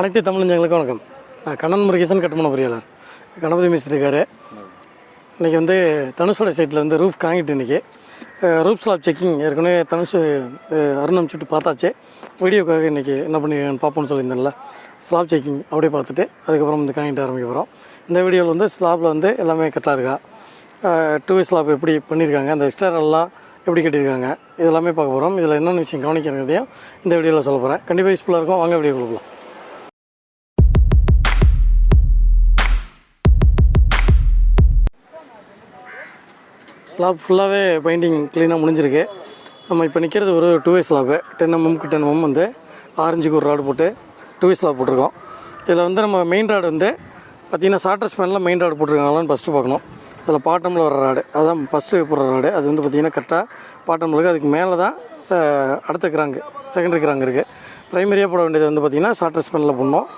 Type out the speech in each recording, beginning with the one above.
அனைத்து தமிழஞ்சங்களுக்கும் வணக்கம். நான் கண்ணன் முருகேசன் கட்டுமான பொறியாளர். கணபதி மிஸ்திரி இருக்கார் இன்றைக்கி வந்து தனுஷோட சைட்டில் வந்து ரூஃப் காங்கிட்டு இன்றைக்கி ரூப் ஸ்லாப் செக்கிங் ஏற்கனவே தனுஷ் அருணம் சுட்டு பார்த்தாச்சே பார்த்தாச்சு. வீடியோக்காக இன்றைக்கி என்ன பண்ணிருக்கான்னு பார்ப்போம்னு சொல்லியிருந்தேன்ல. ஸ்லாப் செக்கிங் அப்படியே பார்த்துட்டு அதுக்கப்புறம் வந்து காங்கிட்டு ஆரம்பிக்க போகிறோம் இந்த வீடியோவில் வந்து ஸ்லாப்பில் வந்து எல்லாமே கரெக்டாக இருக்கா? டூ வே ஸ்லாப் எப்படி பண்ணியிருக்காங்க அந்த எக்ஸ்டர்னல்லாம் எப்படி கட்டியிருக்காங்க? இதெல்லாமே பார்க்க போகிறோம் இதில் என்னென்ன விஷயம் கவனிக்கிறதையும் இந்த வீடியோவில் சொல்ல போகிறேன் கண்டிப்பாக யூஸ்ஃபுல்லாக இருக்கும். வாங்க வீடியோ கொடுக்கலாம் ஸ்லாப் ஃபுல்லாகவே பெயிண்டிங் க்ளீனாக முடிஞ்சிருக்கு. நம்ம இப்போ நிற்கிறது ஒரு டூ வே ஸ்லாப்பு டென் எம்எம்க்கு டென் எம்எம் வந்து ஆரஞ்சுக்கு ஒரு ராடு போட்டு டூ வே ஸ்லாப் போட்டிருக்கோம். இதில் வந்து நம்ம மெயின் ராடு வந்து பார்த்திங்கன்னா சாட்டர் ஸ்பேனில் மெயின் ராடு போட்டிருக்காங்களான்னு ஃபஸ்ட்டு பார்க்கணும். அதில் பாட்டமில் வர ராடு அதுதான் ஃபஸ்ட்டு போடுற ராடு அது வந்து பார்த்திங்கன்னா கரெக்டாக பாட்டமில் இருக்குது அதுக்கு மேலே தான் ச அடுத்த கிராங்கு செகண்டரி கிராங்கு இருக்குது ப்ரைமரியாக போட வேண்டியது வந்து பார்த்திங்கன்னா சாட்டர் ஸ்பெனில் போடணும்.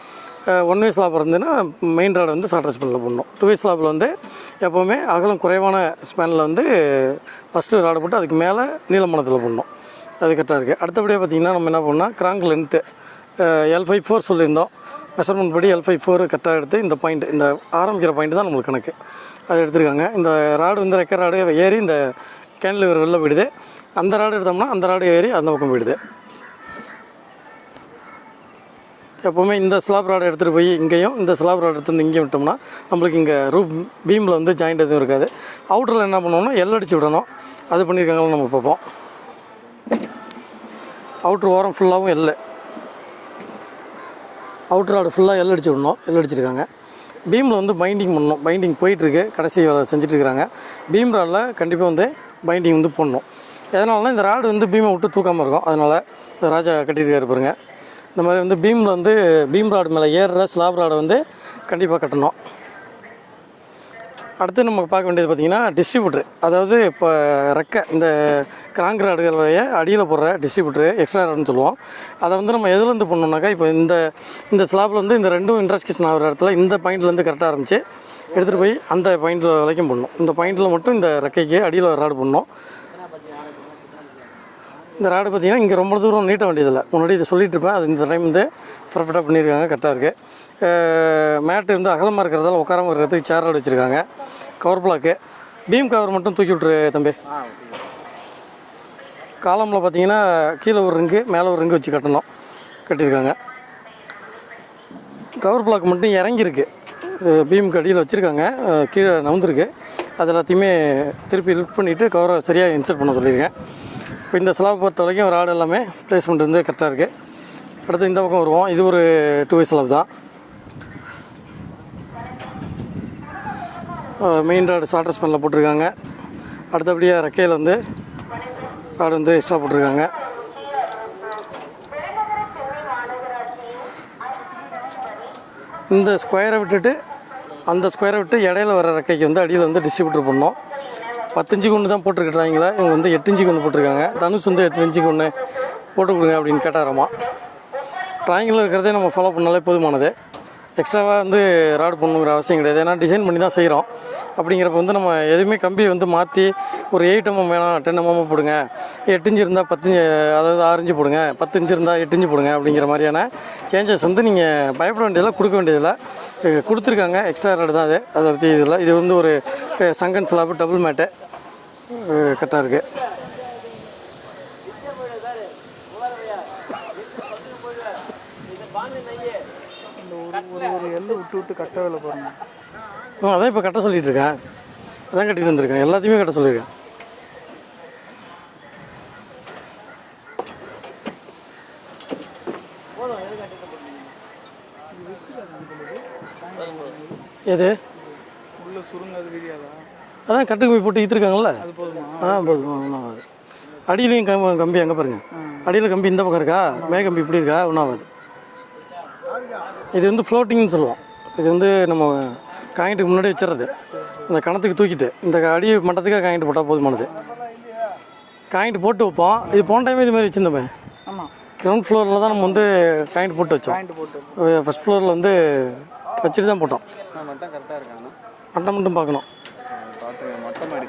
ஒன் வே ஸ்லாப் இருந்ததுன்னா மெயின் ராடு வந்து சாட்டர் ஸ்பேனில் போடணும். டூ வே ஸ்லாப்பில் வந்து எப்போவுமே அகலம் குறைவான ஸ்பேனில் வந்து ஃபஸ்ட்டு ராடு போட்டு அதுக்கு மேலே நீளமானத்தில் போடணும். அது கரெக்டாக இருக்குது அடுத்தபடியாக பார்த்திங்கன்னா நம்ம என்ன பண்ணால் crank length L five four சொல்லியிருந்தோம். மெஷர்மெண்ட் படி எல் ஃபைவ் ஃபோர் கரெக்டாக எடுத்து இந்த பாயிண்ட் இந்த ஆரம்பிக்கிற பாயிண்ட் தான் நம்மளுக்கு கணக்கு. அது எடுத்திருக்காங்க. இந்த ராடு வந்து ரெக்க ராடு ஏறி இந்த கேன்லிவர் வெளில போயிடுது. அந்த ராடு எடுத்தோம்னா அந்த ராடு ஏறி அந்த பக்கம் போயிடுது. எப்போவுமே இந்த ஸ்லாப் ராட் எடுத்துகிட்டு போய் இங்கேயும் இந்த ஸ்லாப் ராடு எடுத்து வந்து இங்கேயும் விட்டோம்னா நம்மளுக்கு இங்கே ரூப் பீமில் வந்து ஜாயிண்ட் எதுவும் இருக்காது. அவுட்டரில் என்ன பண்ணணும்னா எல் அடிச்சு விடணும். அது பண்ணியிருக்காங்கன்னு நம்ம பார்ப்போம். அவுட்ரு ஓரம் ஃபுல்லாகவும் எல் அவுட்ரு ராடு ஃபுல்லாக எல் அடிச்சு விடணும். எல் அடிச்சிருக்காங்க. பீமில் வந்து பைண்டிங் பண்ணணும். பைண்டிங் போயிட்டுருக்கு. கடைசி வேலை செஞ்சுட்டு இருக்கிறாங்க பீம் ராடில் கண்டிப்பாக வந்து பைண்டிங் வந்து போடணும். எதனாலனா இந்த ராடு வந்து பீமை விட்டு தூக்காமல் இருக்கும். அதனால் இந்த ராஜா கட்டியிருக்காரு பாருங்கள் இந்த மாதிரி வந்து பீமில் வந்து பீம் ராடு மேலே ஏறுற ஸ்லாப் ராடை வந்து கண்டிப்பாக கட்டணும். அடுத்து நம்ம பார்க்க வேண்டியது பார்த்திங்கன்னா டிஸ்ட்ரிபியூட்ரு அதாவது இப்போ ரெக்கை இந்த கிராங்க் ராடுகளுடைய அடியில் போடுற டிஸ்ட்ரிபியூட்ரு எக்ஸ்ட்ரா ராடுன்னு சொல்லுவோம். அதை வந்து நம்ம எதுலேருந்து பண்ணோம்னாக்கா இப்போ இந்த இந்த ஸ்லாப்பில் வந்து இந்த ரெண்டும் இன்ட்ரஸ்கேஷன் ஆகிற இடத்துல இந்த பாயிண்ட்லேருந்து கரெக்டாக ஆரம்பிச்சு எடுத்துகிட்டு போய் அந்த பாயிண்ட்டில் வரைக்கும் பண்ணணும். இந்த பாயிண்ட்டில் மட்டும் இந்த ரெக்கைக்கு அடியில் ராடு பண்ணணும். இந்த ராடு பார்த்தீங்கன்னா இங்கே ரொம்ப தூரம் நீட்ட வேண்டியதில்லை. முன்னாடி இதை சொல்லிட்டு இருப்பேன். அது இந்த டைம் வந்து பர்ஃபெக்டாக பண்ணியிருக்காங்க. கரெக்டாக இருக்குது மேட்டு வந்து அகலமாக இருக்கிறதால உட்காராம இருக்கிறதுக்கு சேர் ராடு வச்சுருக்காங்க. கவர் பிளாக்கு பீம் கவர் மட்டும் தூக்கி விட்ரு தம்பி. காலமில் பார்த்தீங்கன்னா கீழே ஒரு ரிங்கு மேலே ஒரு ரிங்கு வச்சு கட்டணும். கட்டியிருக்காங்க. கவர் பிளாக் மட்டும் இறங்கியிருக்கு. பீமுக்கு அடியில் வச்சுருக்காங்க. கீழே நவுந்திருக்கு. அது எல்லாத்தையுமே திருப்பி லிஃப்ட் பண்ணிவிட்டு கவரை சரியாக இன்சர்ட் பண்ண சொல்லியிருக்கேன். இப்போ இந்த ஸ்லாப் பொறுத்த வரைக்கும் ராடு எல்லாமே பிளேஸ்மெண்ட் வந்து கரெக்டாக இருக்குது அடுத்து இந்த பக்கம் வருவோம். இது ஒரு டூ வே ஸ்லாப் தான் மெயின் ராடு சாட்டர் ஸ்பேனில் போட்டிருக்காங்க. அடுத்தபடியாக ரெக்கையில் வந்து ராடு வந்து எக்ஸ்ட்ரா போட்டிருக்காங்க. இந்த ஸ்கொயரை விட்டுட்டு அந்த ஸ்கொயரை விட்டு இடையில வர ரெக்கைக்கு வந்து அடியில் வந்து டிஸ்ட்ரிபியூட்டர் பண்ணோம் பத்தஞ்சு கொண்டு தான் போட்டிருக்கிறாங்களா இவங்க வந்து எட்டு கொண்டு போட்டிருக்காங்க. தனுஷ் வந்து எட்டு கொண்டு போட்டு கொடுங்க அப்படின்னு கேட்டாராமா. ட்ராயிங்கில் இருக்கிறதே நம்ம ஃபாலோ பண்ணாலே போதுமானது. எக்ஸ்ட்ராவாக வந்து ராடு பண்ணணுங்கிற அவசியம் கிடையாது. ஏன்னா டிசைன் பண்ணி தான் செய்கிறோம் அப்படிங்கிறப்ப வந்து நம்ம எதுவுமே கம்பியை வந்து மாற்றி ஒரு எயிட் எம்எம் வேணாம் டென் எம்எம் போடுங்க. எட்டு இன்ச்சு இருந்தால் பத்து அதாவது ஆறு இன்ச்சு போடுங்க. பத்து இன்ச்சு இருந்தால் எட்டு இன்ச்சு போடுங்க அப்படிங்கிற மாதிரியான சேஞ்சஸ் வந்து நீங்கள் பயப்பட வேண்டியதில்லை கொடுக்க வேண்டியதில்லை. கொடுத்துருக்காங்க. எக்ஸ்ட்ரா ராடு தான் அது. அதை பற்றி இதில் இது வந்து ஒரு சங்கன் ஸ்லாப் டபுள் மேட்டு கரெக்டாக இருக்குது இந்த ஒரு ஒரு எள்ளு விட்டு விட்டு கட்ட வேலை பாருங்க. அதான் இப்போ கட்ட சொல்லிட்டு இருக்கேன். அதான் கட்டிட்டு வந்திருக்கேன். எல்லாத்தையுமே கட்ட சொல்லியிருக்கேன் எது? அதான் கட்டுக்கு போய் போட்டு ஈத்துருக்காங்கல்ல அது போதுமா? ஆ போதும். அடியிலையும் கம் கம்பி அங்கே பாருங்க. அடியில் கம்பி இந்த பக்கம் இருக்கா? மே கம்பி இப்படி இருக்கா? ஒன்றும் ஆகாது. இது வந்து ஃப்ளோட்டிங்னு சொல்லுவோம். இது வந்து நம்ம காயின்ட்டுக்கு முன்னாடி வச்சிடுறது இந்த கணத்துக்கு தூக்கிட்டு இந்த அடி மட்டத்துக்காக காயின்ட்டு போட்டால் போதுமானது. காயின்ட்டு போட்டு வைப்போம். இது போன டைம் இது மாதிரி வச்சுருந்தோமே. கிரவுண்ட் ஃப்ளோரில் தான் நம்ம வந்து காயின்ட் போட்டு வச்சோம். ஃபஸ்ட் ஃப்ளோரில் வந்து வச்சுட்டு தான் போட்டோம். மட்டம் மட்டும் பார்க்கணும் பார்த்து மட்டம் அடி தண்ணி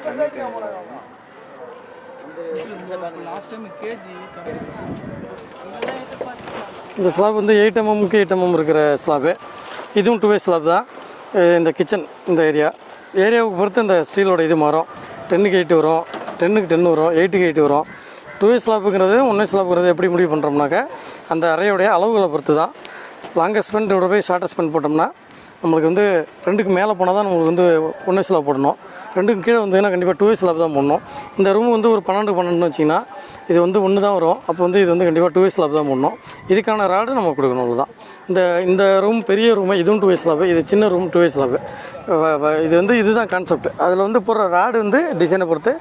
தேவை லாஸ்ட் டைம் கேஜி இந்த ஸ்லாப் வந்து எயிட் எம்எம்க்கு எயிட் எம்எம் இருக்கிற ஸ்லாபு இதுவும் டூ வே ஸ்லாப் தான் இந்த கிச்சன் இந்த ஏரியா ஏரியாவுக்கு பொறுத்து இந்த ஸ்டீலோட இது மாறும். டென்னுக்கு எயிட் வரும். டென்னுக்கு டென் வரும். எயிட்டுக்கு எயிட் வரும். டூ வே ஸ்லாப்புங்கிறது ஒன் வே ஸ்லாப்புங்கிறது எப்படி முடிவு பண்ணுறோம்னாக்க அந்த அறையோடைய அளவுகளை பொறுத்து தான் லாங்கர் ஸ்பெண்ட் போய் ஷார்ட்டர் ஸ்பெண்ட் போட்டோம்னா நம்மளுக்கு வந்து ரெண்டுக்கு மேலே போனால் தான் நம்மளுக்கு வந்து ஒன் வே ஸ்லாப் போடணும். ரெண்டுக்கு கீழே வந்ததுன்னா கண்டிப்பாக டூ வே ஸ்லாப் தான் போடணும். இந்த ரூம் வந்து ஒரு பன்னெண்டு பன்னெண்டுன்னு வச்சிங்கன்னா இது வந்து ஒன்று தான் வரும். அப்போ வந்து இது வந்து கண்டிப்பாக டூ வே ஸ்லாப் தான் போடணும். இதுக்கான ராடு நம்ம கொடுக்கணும் அவ்வளோதான் இந்த இந்த ரூம் பெரிய ரூமு இதுவும் டூ வே ஸ்லாப்பு இது சின்ன ரூம் டூ வே ஸ்லாப்பு இது வந்து இதுதான் கான்செப்ட் அதில் வந்து போடுற ராடு வந்து டிசைனை பொறுத்து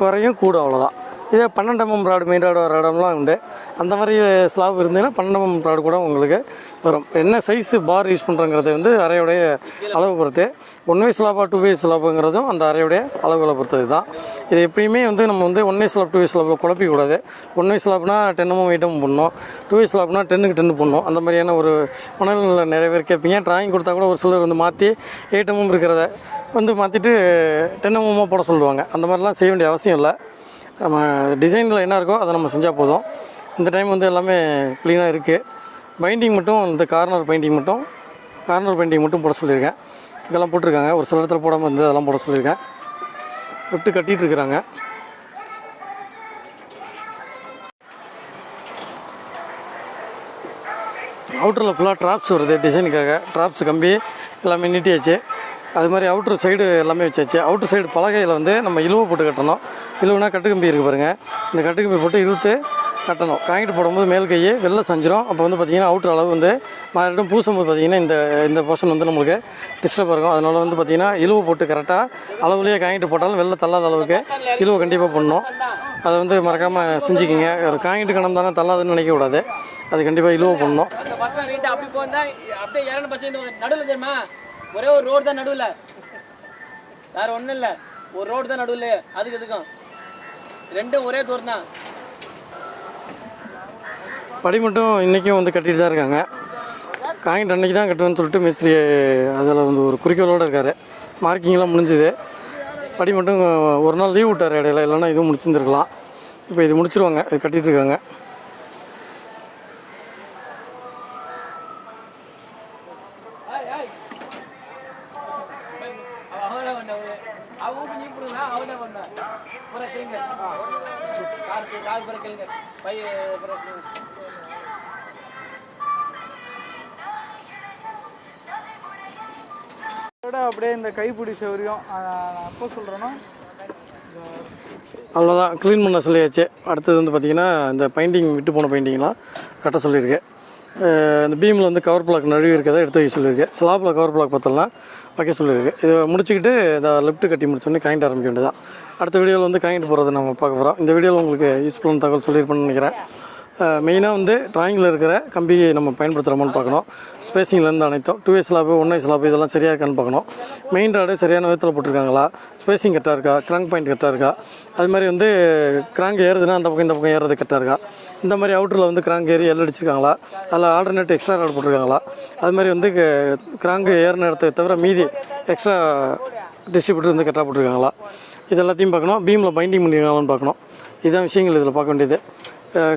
குறையும் கூடும் அவ்வளோதான் இதே பன்னெண்டாம் எம்எம் ராடு மெயின் ராடு வர இடம்லாம் உண்டு. அந்த மாதிரி ஸ்லாப் இருந்ததுன்னா பன்னெண்டாம் எம்எம் ராடு கூட உங்களுக்கு வரும். என்ன சைஸு பார் யூஸ் பண்ணுறங்கிறது வந்து அறையோடைய அளவு பொறுத்து. ஒன் வே ஸ்லாபா டூ வே ஸ்லாப்புங்கிறதும் அந்த அறையோடைய அளவுகளை பொறுத்தது தான் இது எப்பயுமே வந்து நம்ம வந்து one way slab two way ஸ்லாப்பில் குழப்பிக்கூடாது. ஒன் வே ஸ்லாப்னா டென்னமும் எயிட்டமும் எயிட் பண்ணணும் டூ வே ஸ்லாப்னா டென்னுக்கு டென்னு பண்ணணும் அந்த மாதிரியான ஒரு மனநிலை நிறைய பேர் கேட்பீங்க. ட்ராயிங் கொடுத்தா கூட ஒரு சிலர் வந்து மாற்றி எயிட்டமும் இருக்கிறத வந்து மாற்றிட்டு டென்னமும் போட சொல்லுவாங்க. அந்த மாதிரிலாம் செய்ய வேண்டிய அவசியம் இல்லை. நம்ம டிசைனில் என்ன இருக்கோ அதை நம்ம செஞ்சால் போதும். இந்த டைம் வந்து எல்லாமே க்ளீனாக இருக்குது பைண்டிங் மட்டும் இந்த கார்னர் பெயிண்டிங் மட்டும் கார்னர் பெயிண்டிங் மட்டும் போட சொல்லியிருக்கேன். இதெல்லாம் போட்டிருக்காங்க. ஒரு சில இடத்துல போடாமல் இருந்து அதெல்லாம் போட சொல்லியிருக்கேன். விட்டு கட்டிகிட்டு இருக்கிறாங்க. அவுட்டரில் ஃபுல்லாக ட்ராப்ஸ் வருது டிசைனுக்காக ட்ராப்ஸ் கம்பி எல்லாமே நீட்டியாச்சு. அது மாதிரி அவுட்ரு சைடு எல்லாமே வச்சாச்சு. அவுட்ரு சைடு பலகையில் வந்து நம்ம இழுவை போட்டு கட்டணும். இழுவுனா கட்டுக்கம்பி இருக்குது பாருங்கள் இந்த கட்டுக்கம்பி போட்டு இழுத்து கட்டணும். காங்கிட்டு போடும்போது மேல் கையே வெளில செஞ்சிடும் அப்போ வந்து பார்த்திங்கன்னா அவுட்ரு அளவு வந்து மறுபடியும் பூசும்போது பார்த்திங்கன்னா இந்த இந்த போர்ஷன் வந்து நம்மளுக்கு டிஸ்டர்ப் இருக்கும். அதனால் வந்து பார்த்திங்கன்னா இழுவை போட்டு கரெக்டாக அளவுலேயே காங்கிட்டு போட்டாலும் வெளில தள்ளாத அளவுக்கு இழுவை கண்டிப்பாக பண்ணணும் அதை வந்து மறக்காமல் செஞ்சுக்கிங்க. ஒரு காங்கிட்டு கணம் தானே தள்ளாதுன்னு நினைக்கக்கூடாது அது கண்டிப்பாக இழுவை பண்ணணும் ஒரே ஒரு ரோடு தான் நடுவில். வேற ஒன்றும் இல்லை. ஒரு ரோடு தான் நடுவில் அதுக்கு இதுக்கும் ரெண்டும் ஒரே தூரம் தான். படி மட்டும் இன்றைக்கும் வந்து கட்டிட்டு தான் இருக்காங்க. காங்கிட்டு அன்னைக்கு தான் கட்டுவேன்னு சொல்லிட்டு மிஸ்திரி அதில் வந்து ஒரு குறிக்கோளோடு இருக்கார். மார்க்கிங்லாம் முடிஞ்சுது. படி மட்டும் ஒரு நாள் லீவ் விட்டார் இடையில. இல்லைன்னா இதுவும் முடிச்சிருந்துருக்கலாம். இப்போ இது முடிச்சிருவாங்க. இது கட்டிகிட்டு இருக்காங்க அவன பண்ண அவங்க நீ போடுங்க அவன பண்ண புற கேளுங்க கார் கார் புற கேளுங்க பை புற அப்படியே இந்த கைப்பிடி சௌரியம்? அப்போ சொல்கிறேன்னா அவ்வளோதான் க்ளீன் பண்ண சொல்லியாச்சு. அடுத்தது வந்து பார்த்திங்கன்னா இந்த பெயிண்டிங் விட்டு போன பெயிண்டிங்லாம் கட்ட சொல்லியிருக்கு. இந்த பீமில் வந்து கவர் பிளாக் நழுவி இருக்கிறத எடுத்து வைக்க சொல்லியிருக்கேன் ஸ்லாப்பில் கவர் பிளாக் பார்த்தலாம் வைக்க சொல்லியிருக்கு. இதை முடிச்சுக்கிட்டு இந்த லெஃப்ட் கட்டி முடிச்சோடனே காயிண்ட் ஆரம்பிக்க வேண்டியதான் அடுத்த வீடியோவில் வந்து காயிண்ட் போகிறத நம்ம பார்க்க போகிறோம் இந்த வீடியோவில் உங்களுக்கு யூஸ்ஃபுல்லான தகவல் சொல்லியிருப்பேன்னு நினைக்கிறேன். மெயினாக வந்து ட்ராயிங்கில் இருக்கிற கம்பியை நம்ம பயன்படுத்துகிறோமான்னு பார்க்கணும். ஸ்பேசிங்லேருந்து அனைத்தும் two S slab one S slab இதெல்லாம் சரியாக இருக்கான்னு பார்க்கணும். மெயின் ராடு சரியான விதத்தில் போட்டிருக்காங்களா? ஸ்பேசிங் கரெக்டாக இருக்கா? கிராங்க் பாயிண்ட் கரெக்டாக இருக்கா? அது மாதிரி வந்து கிராங்க் ஏறுதுன்னா அந்த பக்கம் இந்த பக்கம் ஏறுறது கரெக்டாக இருக்கா? இந்த மாதிரி அவுட்டரில் வந்து கிராங்க் ஏறி எல் அடிச்சிருக்காங்களா? அதில் ஆல்டர்னேட் எக்ஸ்ட்ரா ராடு போட்டிருக்காங்களா? அது மாதிரி வந்து கிராங்க் ஏறின இடத்த தவிர மீதி எக்ஸ்ட்ரா டிஸ்ட்ரிபியூட்டர் வந்து கரெக்டாக போட்டிருக்காங்களா? இது எல்லாத்தையும் பார்க்கணும் பீமில் பைண்டிங் பண்ணிருக்காங்களான்னு பார்க்கணும். இதுதான் விஷயங்கள் இதில் பார்க்க வேண்டியது.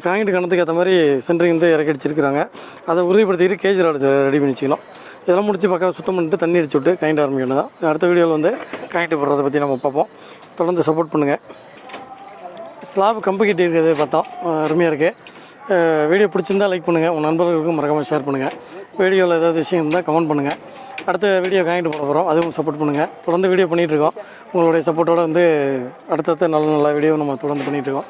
காங்கிட்டு கணத்துக்கு ஏற்ற மாதிரி சென்ட்ரிங் வந்து இறக்கி அடிச்சிருக்கிறாங்க. அதை உறுதிப்படுத்திக்கிட்டு கேஜ் ராடு ரெடி பண்ணி வச்சுக்கணும். இதெல்லாம் முடிச்சு பக்கம் சுத்தம் பண்ணிட்டு தண்ணி அடிச்சு விட்டு காயிண்ட் ஆரம்பிக்கணும். தான் அடுத்த வீடியோவில் வந்து காயிண்ட் போடுறதை பற்றி நம்ம பார்ப்போம். தொடர்ந்து சப்போர்ட் பண்ணுங்கள் ஸ்லாப் கம்பு கட்டி இருக்கிறது பார்த்தோம். அருமையாக இருக்குது வீடியோ பிடிச்சிருந்தா லைக் பண்ணுங்கள் உங்கள் நண்பர்களுக்கும் மறக்காமல் ஷேர் பண்ணுங்கள் வீடியோவில் ஏதாவது விஷயம் இருந்தால் கமெண்ட் பண்ணுங்கள் அடுத்த வீடியோ காயிண்ட் போட போகிறோம் அதுவும் சப்போர்ட் பண்ணுங்கள் தொடர்ந்து வீடியோ பண்ணிகிட்ருக்கோம் உங்களுடைய சப்போர்ட்டோட வந்து அடுத்தடுத்த நல்ல நல்ல வீடியோ நம்ம தொடர்ந்து பண்ணிகிட்ருக்கோம்